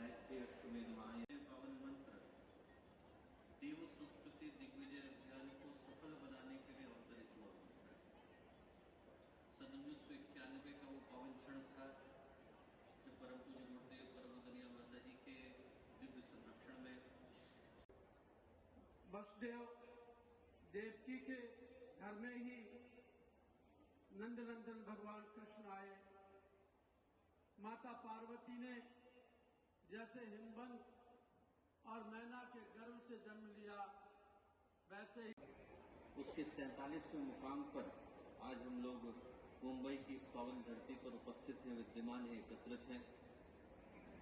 साहित्य अश्वमेध मंत्र देव संस्कृति दिग्विजय अभियान को सफल बनाने के लिए अवतरित हुआ मंत्र है सन उन्नीस का वो क्षण था जब परम गुरुदेव परम माता जी के दिव्य संरक्षण में वसुदेव देवकी के घर में ही नंदनंदन भगवान कृष्ण आए। माता पार्वती जैसे हिमबंत और मैना के गर्भ से जन्म लिया वैसे ही उसके सैतालीसवें मुकाम पर आज हम लोग मुंबई की इस पावन धरती पर उपस्थित हैं विद्यमान हैं एकत्रित हैं।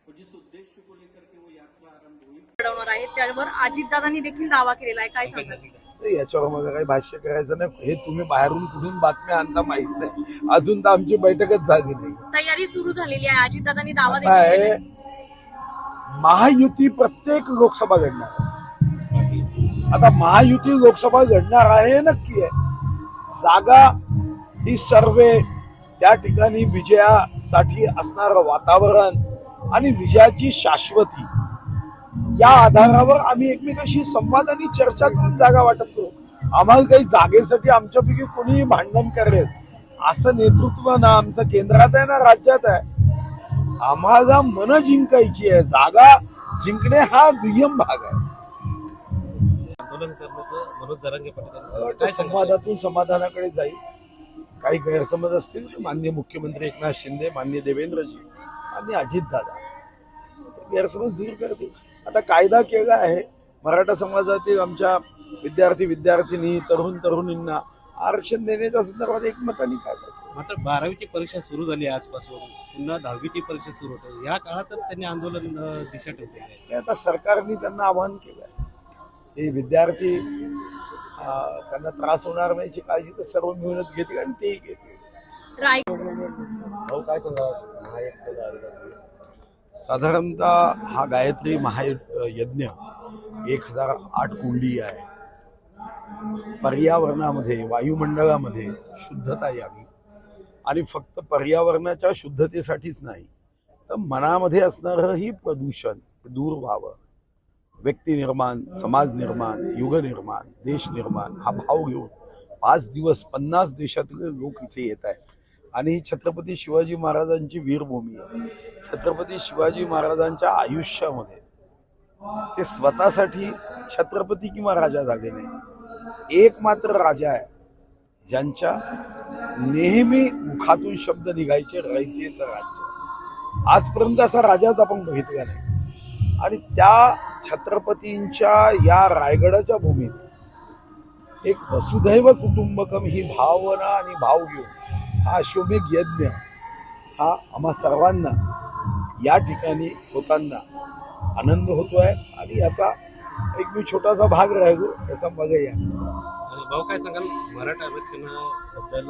और जिस उद्देश्य को लेकर के वो यात्रा आरंभ हुई लढवणार आहेत त्यावर अजितदादांनी देखील दावा केलेला आहे. काय सांगतात नाही, याच्यावर मला काही भाष्य करायचं नाही. हे तुम्ही बाहेरून कुठून बातम्या आणता माहीत नाही. अजून तर आमची बैठकच झाली नाही. तयारी सुरू झालेली आहे. अजितदादांनी दावा असं देखील आहे. महायुती प्रत्येक लोकसभा घडणार. आहे. आता महायुती लोकसभा घडणार आहे नक्की आहे. जागा ही सर्वे त्या ठिकाणी विजयासाठी असणारं वातावरण आणि विजयाची शाश्वती या आधारावर आम्ही एकमेकाशी संवाद आणि चर्चा करून जागा वाटप करू. आम्हाला काही जागेसाठी आमच्यापैकी कोणीही भांडण करेल. असं नेतृत्व ना आमचं केंद्रात आहे ना राज्यात आहे. आम्हाला मन जिंकायची आहे. जागा जिंकणे हा दुय्यम भाग आहे? संवादातून समाधानाकडे जाईल. काही गैरसमज असतील तर माननीय मुख्यमंत्री एकनाथ शिंदे माननीय देवेंद्रजी आणि अजितदादा. गैरसमज दूर करतील. आता कायदा केला आहे. मराठा समाजातील आमच्या विद्यार्थी विद्यार्थिनी तरुण तरुणींना आरक्षण देण्याच्या संदर्भात एकमताने कायदा केला. मात्र बारावीची परीक्षा सुरू झाली आहे आजपासून. पुन्हा दहावीची परीक्षा सुरू होते. या काळातच त्यांनी आंदोलन अं, दिशा ठेवलेली आहे. हे आता सरकारने त्यांना आवाहन केलं आहे हे विद्यार्थी अं, त्यांना त्रास होणार नाही याची काळजी तर सर्व मिळूनच घेतील आणि तेही घेतील. राय भाऊ काय सांगा? साधारणतः हा गायत्री महायज्ञ एक हजार आठ कुंडी आहे. पर्यावरणामध्ये वायुमंडळामध्ये शुद्धता यावी. आणि फक्त पर्यावरणाच्या शुद्धतेसाठीच नाही तर मनामध्ये असणारंही प्रदूषण दूर व्हावं. व्यक्ती निर्माण समाज निर्माण युग निर्माण देश निर्माण हा भाव घेऊन पाच दिवस पन्नास देशातले लोक इथे येत आहेत. आणि ही छत्रपती शिवाजी महाराजांची वीरभूमी आहे. छत्रपती शिवाजी महाराजांच्या आयुष्यामध्ये ते स्वतःसाठी छत्रपती किंवा राजा झाले नाही. एक मात्र राजा आहे ज्यांच्या नेहमी मुखातून शब्द निघायचे रयतेचं राज्य. आजपर्यंत असा राजाच आपण बघितला नाही. आणि त्या छत्रपतींच्या या रायगडाच्या भूमीत एक वसुधैव कुटुंबकम ही भावना आणि भाव घेऊन हा अश्वमेघ यज्ञ हा आम्हा सर्वांना या ठिकाणी होताना आनंद होतोय आणि याचा एक मी छोटासा भाग राहिलो याचा मजा या भाऊ काय सांगाल? मराठा आरक्षणाबद्दल